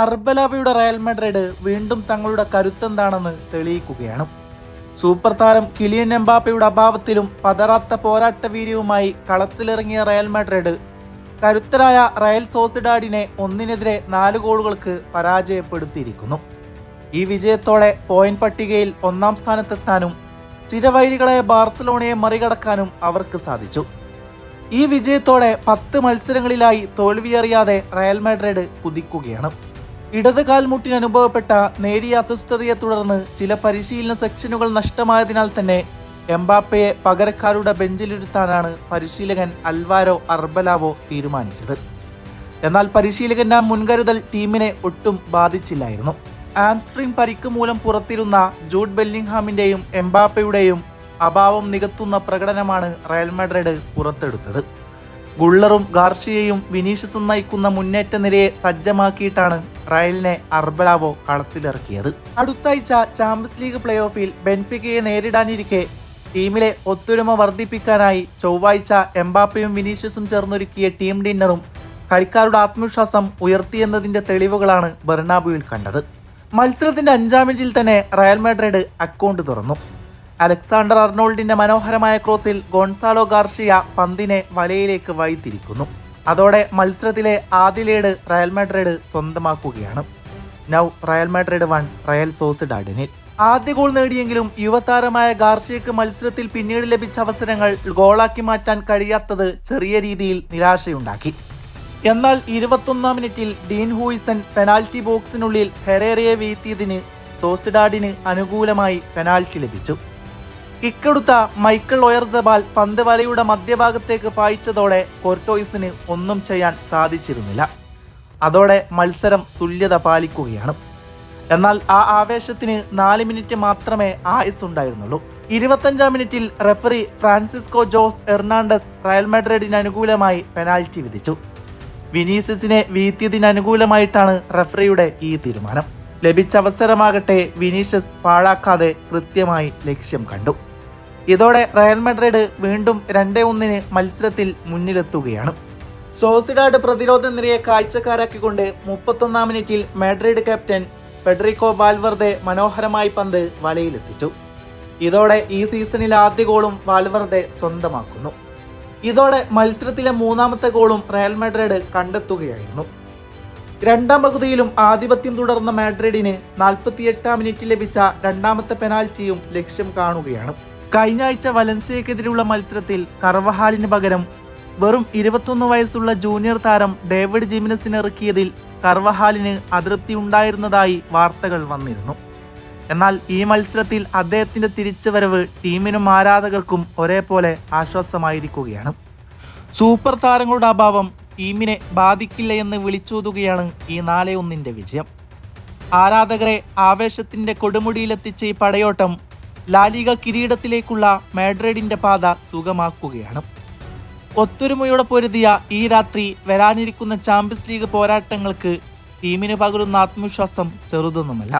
അർബലാവയുടെ Real Madrid വീണ്ടും തങ്ങളുടെ കരുത്തെന്താണെന്ന് തെളിയിക്കുകയാണ്. സൂപ്പർ താരം കിലിയൻ എംബാപ്പയുടെ അഭാവത്തിലും പതറാത്ത പോരാട്ട വീര്യവുമായി കളത്തിലിറങ്ങിയ റയൽ മാഡ്രിഡ് കരുത്തരായ റയൽ സോസിഡാഡിനെ ഒന്നിനെതിരെ നാല് ഗോളുകൾക്ക് പരാജയപ്പെടുത്തിയിരിക്കുന്നു. ഈ വിജയത്തോടെ പോയിന്റ് പട്ടികയിൽ ഒന്നാം സ്ഥാനത്തെത്താനും ചിരവൈരികളായ ബാർസലോണയെ മറികടക്കാനും അവർക്ക് സാധിച്ചു. ഈ വിജയത്തോടെ പത്ത് മത്സരങ്ങളിലായി തോൽവിയറിയാതെ റയൽ മാഡ്രിഡ് കുതിക്കുകയാണ്. ഇടത് കാൽമുട്ടിന് അനുഭവപ്പെട്ട നേരിയ അസ്വസ്ഥതയെ തുടർന്ന് ചില പരിശീലന സെക്ഷനുകൾ നഷ്ടമായതിനാൽ തന്നെ എംബാപ്പയെ പകരക്കാരുടെ ബെഞ്ചിലിരുത്താനാണ് പരിശീലകൻ അൽവാരോ അർബലാവോ തീരുമാനിച്ചത്. എന്നാൽ പരിശീലകന്റെ മുൻകരുതൽ ടീമിനെ ഒട്ടും ബാധിച്ചില്ലായിരുന്നു. ആംസ്ട്രിംഗ് പരിക്ക് മൂലം പുറത്തിരുന്ന ജൂഡ് ബെല്ലിംഗ്ഹാമിന്റെയും എംബാപ്പയുടെയും അഭാവം നികത്തുന്ന പ്രകടനമാണ് റയൽ മാഡ്രിഡ് പുറത്തെടുത്തത്. ഗുള്ളറും ഗാർഷിയയും വിനീഷ്യസും നയിക്കുന്ന മുന്നേറ്റ നിരയെ സജ്ജമാക്കിയിട്ടാണ് റയലിനെ അർബലാവോ കളത്തിലിറക്കിയത്. അടുത്താഴ്ച ചാമ്പ്യൻസ് ലീഗ് പ്ലേ ഓഫിൽ ബെൻഫിക്കയെ നേരിടാനിരിക്കെ ടീമിലെ ഒത്തൊരുമ വർദ്ധിപ്പിക്കാനായി ചൊവ്വാഴ്ച എംബാപ്പയും വിനീഷ്യസും ചേർന്നൊരുക്കിയ ടീം ഡിന്നറും കളിക്കാരുടെ ആത്മവിശ്വാസം ഉയർത്തിയെന്നതിന്റെ തെളിവുകളാണ് ബെർണാബുവിൽ കണ്ടത്. മത്സരത്തിന്റെ അഞ്ചാം മിനിറ്റിൽ തന്നെ റയൽ മാഡ്രിഡ് അക്കൗണ്ട് തുറന്നു. അലക്സാണ്ടർ അർണോൾഡിന്റെ മനോഹരമായ ക്രോസിൽ ഗോൺസാലോ ഗാർഷിയ പന്തിനെ വലയിലേക്ക് വഴിതിരിക്കുന്നു. അതോടെ മത്സരത്തിലെ ആദ്യ lead Real Madrid സ്വന്തമാക്കുകയാണ്. Now Real Madrid one Real സോസിഡാഡിനിൽ. ആദ്യ ഗോൾ നേടിയെങ്കിലും യുവതാരമായ ഗാർഷിയക്ക് മത്സരത്തിൽ പിന്നീട് ലഭിച്ച അവസരങ്ങൾ ഗോളാക്കി മാറ്റാൻ കഴിയാത്തത് ചെറിയ രീതിയിൽ നിരാശയുണ്ടാക്കി. എന്നാൽ ഇരുപത്തൊന്നാം മിനിറ്റിൽ ഡീൻ ഹൂയിസൺ പെനാൽറ്റി ബോക്സിനുള്ളിൽ ഹെറേറയെ വീഴ്ത്തിയതിന് സോസിഡാഡിന് അനുകൂലമായി പെനാൽറ്റി ലഭിച്ചു. കിക്കെടുത്ത മൈക്കിൾ ഒയർസബാൽ പന്ത് വലയുടെ മധ്യഭാഗത്തേക്ക് പായിച്ചതോടെ കോർട്ടോയിസിന് ഒന്നും ചെയ്യാൻ സാധിച്ചിരുന്നില്ല. അതോടെ മത്സരം തുല്യത പാലിക്കുകയാണ്. എന്നാൽ ആ ആവേശത്തിന് നാല് മിനിറ്റ് മാത്രമേ ആയുസ് ഉണ്ടായിരുന്നുള്ളൂ. ഇരുപത്തഞ്ചാം മിനിറ്റിൽ referee Francisco Jose Hernandez Real മാഡ്രിഡിന് അനുകൂലമായി പെനാൽറ്റി വിധിച്ചു. വിനീഷ്യസിനെ വീഴ്ത്തിയതിന് അനുകൂലമായിട്ടാണ് റെഫറിയുടെ ഈ തീരുമാനം. ലഭിച്ച അവസരമാകട്ടെ വിനീഷ്യസ് പാഴാക്കാതെ കൃത്യമായി ലക്ഷ്യം കണ്ടു. ഇതോടെ റയൽ മെഡ്രിഡ് വീണ്ടും രണ്ടേ ഒന്നിന് മത്സരത്തിൽ മുന്നിലെത്തുകയാണ്. സോസിഡാഡ് പ്രതിരോധ നിരയെ കാഴ്ചക്കാരാക്കിക്കൊണ്ട് മുപ്പത്തൊന്നാം മിനിറ്റിൽ മാഡ്രിഡ് ക്യാപ്റ്റൻ ഫെഡറിക്കോ വാൽവർദെ മനോഹരമായി പന്ത് വലയിലെത്തിച്ചു. ഇതോടെ ഈ സീസണിൽ ആദ്യ ഗോളും വാൽവർദെ സ്വന്തമാക്കുന്നു. ഇതോടെ മത്സരത്തിലെ മൂന്നാമത്തെ ഗോളും റയൽ മാഡ്രിഡ് കണ്ടെത്തുകയായിരുന്നു. രണ്ടാം പകുതിയിലും ആധിപത്യം തുടർന്ന മാഡ്രിഡിന് നാൽപ്പത്തിയെട്ടാം മിനിറ്റിൽ ലഭിച്ച രണ്ടാമത്തെ പെനാൽറ്റിയും ലക്ഷ്യം കാണുകയാണ്. കഴിഞ്ഞ ആഴ്ച വലൻസിയക്കെതിരെയുള്ള മത്സരത്തിൽ കർവഹാലിന് പകരം വെറും ഇരുപത്തൊന്ന് വയസ്സുള്ള ജൂനിയർ താരം ഡേവിഡ് ജിമിനസിനെ ഇറക്കിയതിൽ കർവഹാലിന് അതൃപ്തി ഉണ്ടായിരുന്നതായി വാർത്തകൾ വന്നിരുന്നു. എന്നാൽ ഈ മത്സരത്തിൽ അദ്ദേഹത്തിന്റെ തിരിച്ചുവരവ് ടീമിനും ആരാധകർക്കും ഒരേപോലെ ആശ്വാസമായിരിക്കുകയാണ്. സൂപ്പർ താരങ്ങളുടെ അഭാവം ടീമിനെ ബാധിക്കില്ല എന്ന് വിളിച്ചോതുകയാണ് ഈ നാലേ ഒന്നിന്റെ വിജയം. ആരാധകരെ ആവേശത്തിന്റെ കൊടുമുടിയിലെത്തിച്ച ഈ പടയോട്ടം ലാലിക കിരീടത്തിലേക്കുള്ള മാഡ്രിഡിന്റെ പാത സുഗമാക്കുകയാണ്. ഒത്തൊരുമയോടെ പൊരുതിയ ഈ രാത്രി വരാനിരിക്കുന്ന ചാമ്പ്യൻസ് ലീഗ് പോരാട്ടങ്ങൾക്ക് ടീമിന് പകരുന്ന ആത്മവിശ്വാസം ചെറുതൊന്നുമല്ല.